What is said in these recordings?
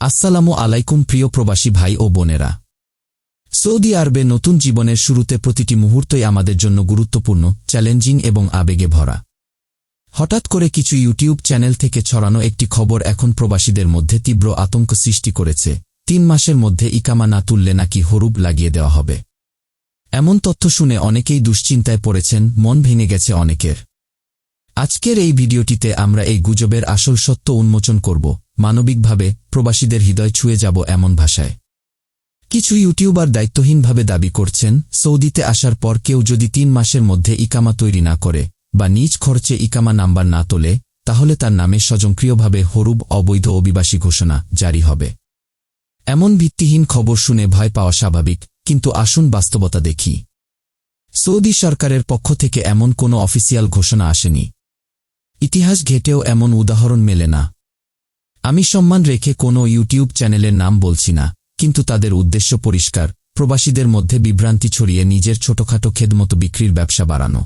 আসসালামু আলাইকুম প্রিয় প্রবাসী ভাই ও বোনেরা। সৌদি আরবে নতুন জীবনের শুরুতে প্রতিটি মুহূর্তই আমাদের জন্য গুরুত্বপূর্ণ, চ্যালেঞ্জিং এবং আবেগে ভরা। হঠাৎ করে কিছু ইউটিউব চ্যানেল থেকে ছড়ানো একটি খবর এখন প্রবাসীদের মধ্যে তীব্র আতঙ্ক সৃষ্টি করেছে। তিন মাসের মধ্যে ইকামা না তুললে নাকি হরুব লাগিয়ে দেওয়া হবে। এমন তথ্য শুনে অনেকেই দুশ্চিন্তায় পড়েছেন, মন ভেঙে গেছে অনেকের। আজকের এই ভিডিওটিতে আমরা এই গুজবের আসল সত্য উন্মোচন করব, মানবিকভাবে প্রবাসীদের হৃদয় ছুঁয়ে যাব এমন ভাষায়। কিছু ইউটিউবার দায়িত্বহীনভাবে দাবি করছেন, সৌদিতে আসার পর কেউ যদি তিন মাসের মধ্যে ইকামা তৈরি না করে বা নিজ খরচে ইকামা নাম্বার না তোলে, তাহলে তার নামে স্বজনক্রিয়ভাবে হরুব অবৈধ অভিবাসী ঘোষণা জারি হবে। এমন ভিত্তিহীন খবর শুনে ভয় পাওয়া স্বাভাবিক, কিন্তু আসুন বাস্তবতা দেখি। সৌদি সরকারের পক্ষ থেকে এমন কোনো অফিসিয়াল ঘোষণা আসেনি। ইতিহাস ঘেটেও এমন উদাহরণ মেলে না। আমি সম্মান রেখে কোনো ইউটিউব চ্যানেলের নাম বলছি না, কিন্তু তাদের উদ্দেশ্য পরিষ্কার, প্রবাসীদের মধ্যে বিভ্রান্তি ছড়িয়ে নিজের ছোটখাটো খেদমতো বিক্রির ব্যবসা বাড়ানো।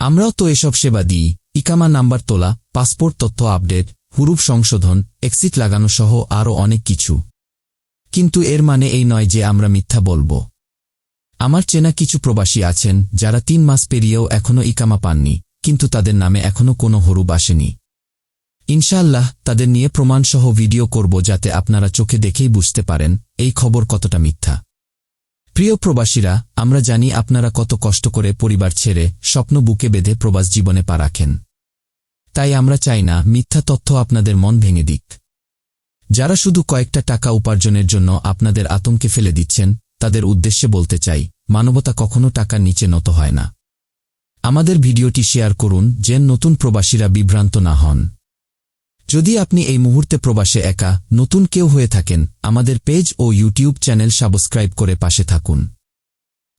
আমরাও তো এসব সেবা দিই, ইকামা নাম্বার তোলা, পাসপোর্ট তথ্য আপডেট, হুরুপ সংশোধন, এক্সিট লাগানো সহ আরও অনেক কিছু। কিন্তু এর মানে এই নয় যে আমরা মিথ্যা বলব। আমার চেনা কিছু প্রবাসী আছেন যারা তিন মাস পেরিয়েও এখনও ইকামা পাননি। কিন্তু তাদের নামে এখনও কোনো হরুব আসেনি। ইনশাআল্লাহ, তাদের নিয়ে প্রমাণসহ ভিডিও করব যাতে আপনারা চোখে দেখেই বুঝতে পারেন এই খবর কতটা মিথ্যা। প্রিয় প্রবাসীরা, আমরা জানি আপনারা কত কষ্ট করে পরিবার ছেড়ে স্বপ্ন বুকে বেঁধে প্রবাস জীবনে পা রাখেন। তাই আমরা চাই না মিথ্যা তথ্য আপনাদের মন ভেঙে দিক। যারা শুধু কয়েকটা টাকা উপার্জনের জন্য আপনাদের আতঙ্কে ফেলে দিচ্ছেন, তাদের উদ্দেশ্যে বলতে চাই, মানবতা কখনো টাকার নিচে নত হয় না। আমাদের ভিডিওটি শেয়ার করুন যেন নতুন প্রবাসীরা বিভ্রান্ত না হন। যদি আপনি এই মুহূর্তে প্রবাসে একা, নতুন কেউ হয়ে থাকেন, আমাদের পেজ ও ইউটিউব চ্যানেল সাবস্ক্রাইব করে পাশে থাকুন।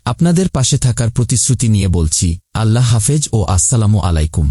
আপনাদের পাশে থাকার প্রতিশ্রুতি নিয়ে বলছি, আল্লাহ হাফেজ ও আসসালামু আলাইকুম।